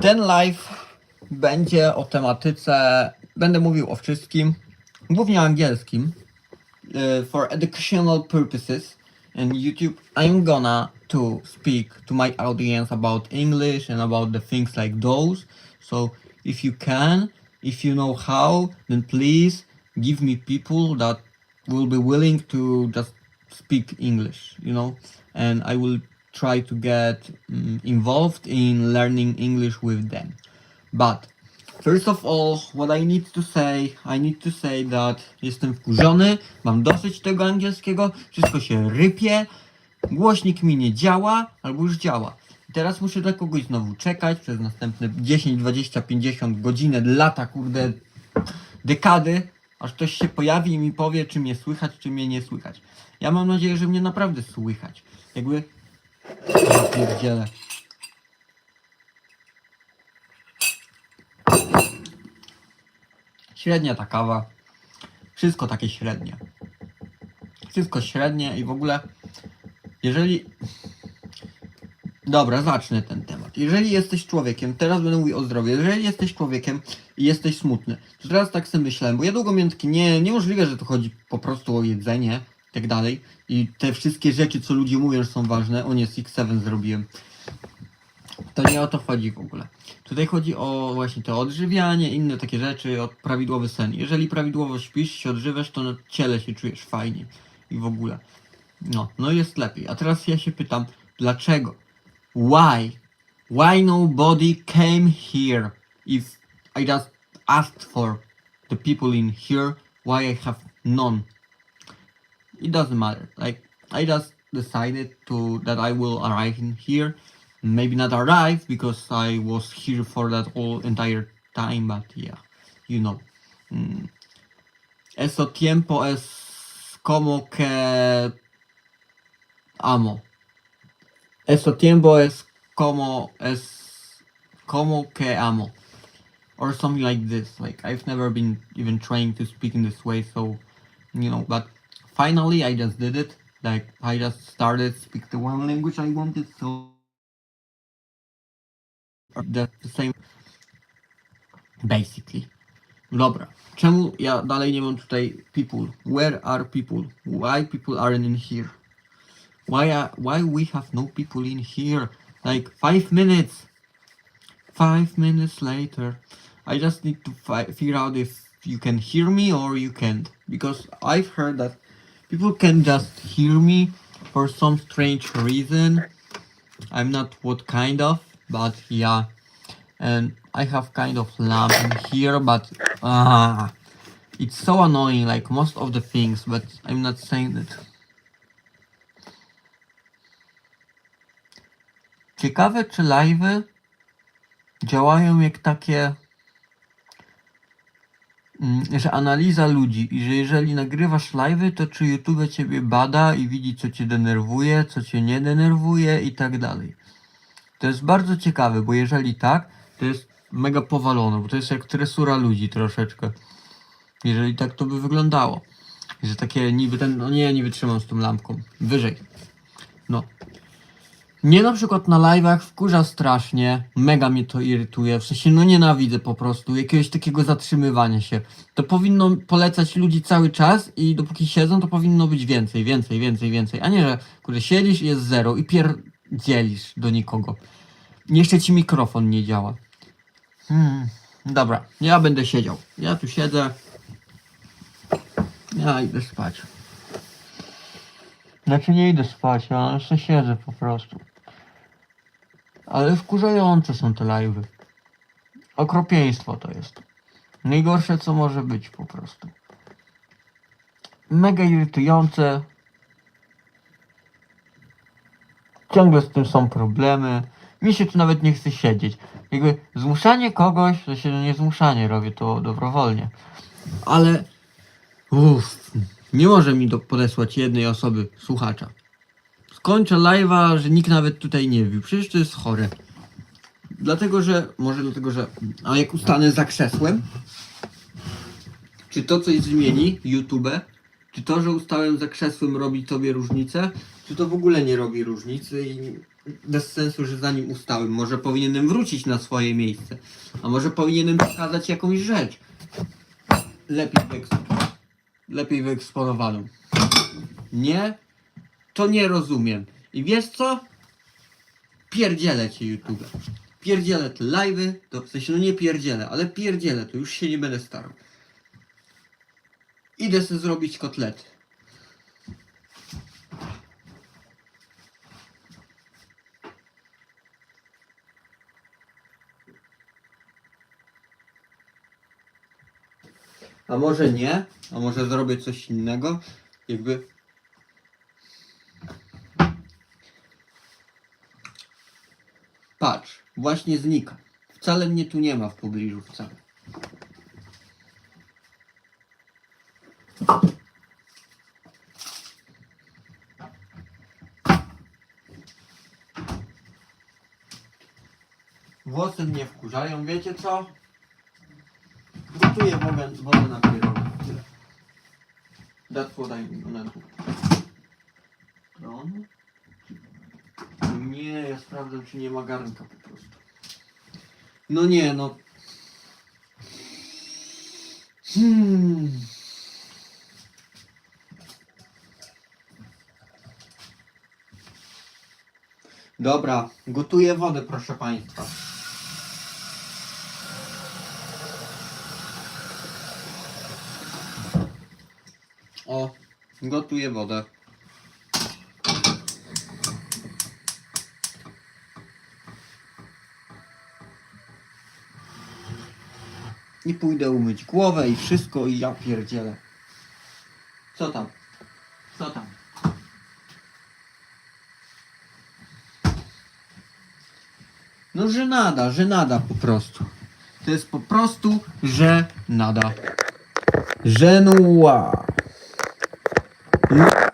Ten live będzie o tematyce, będę mówił o wszystkim, głównie angielskim, uh, for educational purposes. And YouTube, I'm gonna to speak to my audience about English and about the things like those. So if you can, if you know how, then please give me people that will be willing to just speak English, you know, and I will try to get mm, involved in learning English with them. But first of all, what I need to say, I need to say that jestem wkurzony, mam dosyć tego angielskiego, wszystko się rypie, głośnik mi nie działa, albo już działa. Teraz muszę dla kogoś znowu czekać przez następne 10, 20, 50 godziny, lata, kurde, dekady, aż ktoś się pojawi i mi powie, czy mnie słychać, czy mnie nie słychać. Ja mam nadzieję, że mnie naprawdę słychać. Jakby... Ja pierdzielę. Średnia ta kawa. Wszystko takie średnie. Wszystko średnie i w ogóle, jeżeli. Dobra, zacznę ten temat. Jeżeli jesteś człowiekiem, teraz będę mówił o zdrowiu, jeżeli jesteś człowiekiem i jesteś smutny, to teraz tak sobie myślałem, bo ja długo miałem takie, nie, niemożliwe, że tu chodzi po prostu o jedzenie i tak dalej. I te wszystkie rzeczy, co ludzie mówią, że są ważne, o nie, Six Seven zrobiłem. To nie o to chodzi w ogóle. Tutaj chodzi o właśnie to odżywianie, inne takie rzeczy, o prawidłowy sen. Jeżeli prawidłowo śpisz, się odżywiasz, to na ciele się czujesz fajnie i w ogóle. No, no jest lepiej. A teraz ja się pytam, dlaczego? Why? Why nobody came here? If I just asked for the people in here, why I have none? It doesn't matter. Like I just decided to that I will arrive in here. Maybe not arrive because I was here for that whole entire time, but yeah, you know. Mm. Eso tiempo es como que amo. Eso tiempo es como es como que amo. Or something like this. Like I've never been even trying to speak in this way, so you know, but finally I just did it. Like I just started speak the one language I wanted, so that's the same basically. Dobra. Czemu ja dalej nie mam tutaj people? Where are people? Why people aren't in here? Why are, why we have no people in here? Like five minutes. Five minutes later. I just need to fi- figure out if you can hear me or you can't. Because I've heard that people can just hear me for some strange reason. I'm not what kind of, but yeah. And I have kind of lamp in here, but ah, it's so annoying. Like most of the things, but I'm not saying that. Ciekawe, czy live'y działają jak takie, że analiza ludzi i że jeżeli nagrywasz live'y, to czy YouTube ciebie bada i widzi, co cię denerwuje, co cię nie denerwuje i tak dalej. To jest bardzo ciekawe, bo jeżeli tak, to jest mega powalone, bo to jest jak tresura ludzi troszeczkę. Jeżeli tak to by wyglądało. Że takie niby ten, no nie, nie wytrzymam z tą lampką. Wyżej. No. Mnie na przykład na live'ach wkurza strasznie, mega mnie to irytuje, w sensie no nienawidzę po prostu jakiegoś takiego zatrzymywania się. To powinno polecać ludzi cały czas i dopóki siedzą, to powinno być więcej, więcej, więcej, więcej, a nie, że kurde siedzisz jest zero i pierdzielisz do nikogo. Jeszcze ci mikrofon nie działa. Hmm, dobra, ja będę siedział. Ja tu siedzę. Ja idę spać. Znaczy nie idę spać, ja jeszcze siedzę po prostu. Ale wkurzające są te live'y. Okropieństwo to jest. Najgorsze co może być po prostu. Mega irytujące. Ciągle z tym są problemy. Mi się tu nawet nie chce siedzieć. Jakby zmuszanie kogoś, to się nie zmuszanie, robię to dobrowolnie. Ale uff, nie może mi do, podesłać jednej osoby, słuchacza. Skończę live'a, że nikt nawet tutaj nie wił. Przecież to jest chore. Dlatego, że, może dlatego, że, a jak ustanę za krzesłem, czy to coś zmieni YouTube? Czy to, że ustałem za krzesłem robi tobie różnicę? Czy to w ogóle nie robi różnicy i bez sensu, że za nim ustałem. Może powinienem wrócić na swoje miejsce. A może powinienem pokazać jakąś rzecz. Lepiej, wyeks- lepiej wyeksponowaną. Nie? To nie rozumiem. I wiesz co? Pierdzielę cię YouTube. Pierdzielę te live'y, to w sensie no nie pierdzielę, ale pierdzielę, to już się nie będę starał. Idę sobie zrobić kotlety. A może nie? A może zrobię coś innego? Jakby. Patrz, właśnie znika. Wcale mnie tu nie ma w pobliżu, wcale. Włosy mnie wkurzają, wiecie co? Gotuję wodę, wodę na pierogi. Tyle. That's what I do. Tron? Nie, ja sprawdzam czy nie ma garnka po prostu. No nie, no. Hmm. Dobra, gotuję wodę proszę Państwa. O, gotuję wodę. I pójdę umyć głowę i wszystko i ja pierdzielę. Co tam? Co tam? No żenada, żenada po prostu. To jest po prostu żenada. Żenua. Mm-hmm.